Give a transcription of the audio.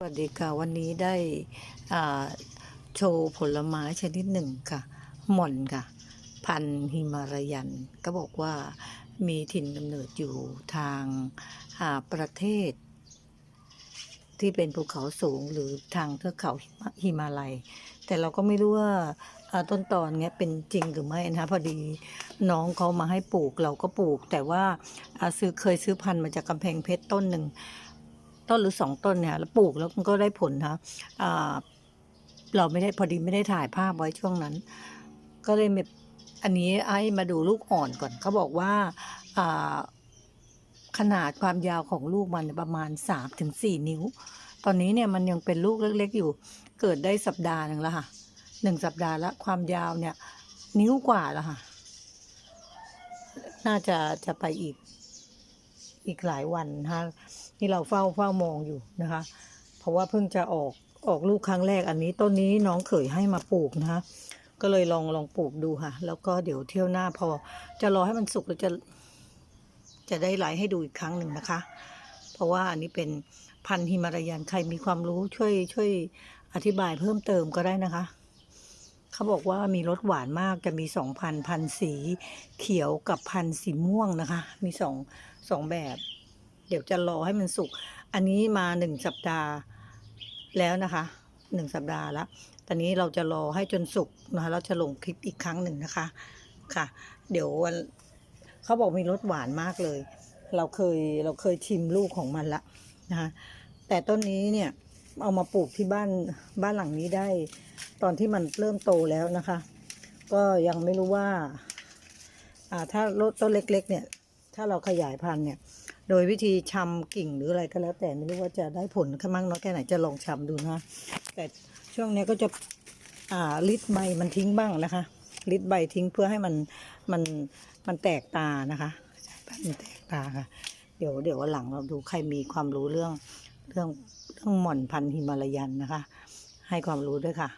สวัสดีค่ะวันนี้ได้โชว์ผลไม้ชนิดหนึ่งค่ะ หม่อนค่ะ พันธุ์ฮิมาลายัน ก็บอกว่ามีถิ่นกำเนิดอยู่ทางอาประเทศ ที่เป็นภูเขาสูงหรือทางเทือกเขาฮิมาลัย แต่เราก็ไม่รู้ว่าต้นตอนเนี้ยเป็นจริงหรือไม่นะพอดีน้องเขามาให้ปลูกเราก็ปลูก แต่ว่าอ่าซื้อเคยซื้อพันธุ์มาจากกำแพงเพชรต้นหนึ่ง ต้นหรือสองต้นเนี่ยแล้วปลูกแล้วมันก็ได้ผลนะอ่าเราไม่ได้พอดีไม่ได้ถ่ายภาพไว้ช่วงนั้น ก็เลยอันนี้ไอ้มาดูลูกอ่อนก่อนเขาบอกว่าขนาดความยาวของลูกมันประมาณสามถึงสี่นิ้ว ตอนนี้เนี่ยมันยังเป็นลูกเล็ก ๆ อยู่ เกิดได้สัปดาห์หนึ่งแล้วค่ะหนึ่งสัปดาห์ล้วความยาวเนี่ย นิ้วกว่าแล้วค่ะ น่าจะจะไปอีก อีกหลายวันนะคะที่เราเฝ้าเฝ้ามองอยู่นะคะ เพราะว่าเพิ่งจะออกออกลูกครั้งแรกอันนี้ต้นนี้น้องเขยให้มาปลูกนะคะก็เลยลองลองปลูกดูค่ะ แล้วก็เดี๋ยวเที่ยวหน้าพอ จะรอให้มันสุกแล้วจะ จะได้ไลฟ์ให้ดูอีกครั้งหนึ่งนะคะ เพราะว่าอันนี้เป็นพันธุ์ฮิมาลายันใครมีความรู้ช่วยช่วยอธิบายเพิ่มเติมก็ได้นะคะ เขาบอกว่ามีรสหวานมากจะมีสองพันพันสีเขียวกับพันสีม่วงนะคะ มีสองสองแบบ เดี๋ยวจะรอให้มันสุก อันนี้มาหนึ่งสัปดาห์แล้วนะคะหนึ่งสัปดาห์ล้วตอนนี้เราจะรอให้จนสุกนะคะเราจะลงคลิปอีกครั้งหนึ่งนะคะ ค่ะ เดี๋ยววันเขาบอกมีรสหวานมากเลย เราเคยเราเคยชิมลูกของมันละนะคะแต่ต้นนี้เนี่ย เอามาปลูกที่บ้านบ้านหลังนี้ได้ ตอนที่มันเริ่มโตแล้วนะคะ ก็ยังไม่รู้ว่าอ่าถ้าต้นเล็ก ๆ เนี่ย ถ้าเราขยายพันธุ์เนี่ย โดยวิธีชำกิ่งหรืออะไรก็แล้ว แต่ไม่รู้ว่าจะได้ผลแค่มั่งน้อยแค่ไหนจะลองชำดูนะแต่ช่วงนี้ก็จะอ่าลิดใบมันทิ้งบ้างนะคะลิดใบทิ้งเพื่อให้มันมันมันแตกตานะคะมันแตกตาค่ะ เดี๋ยวเดี๋ยววันหลังเราดูใครมีความรู้เรื่องเรื่อง รื่องหม่อนพันธุ์ฮิมาลายันนะคะ ให้ความรู้ด้วยค่ะ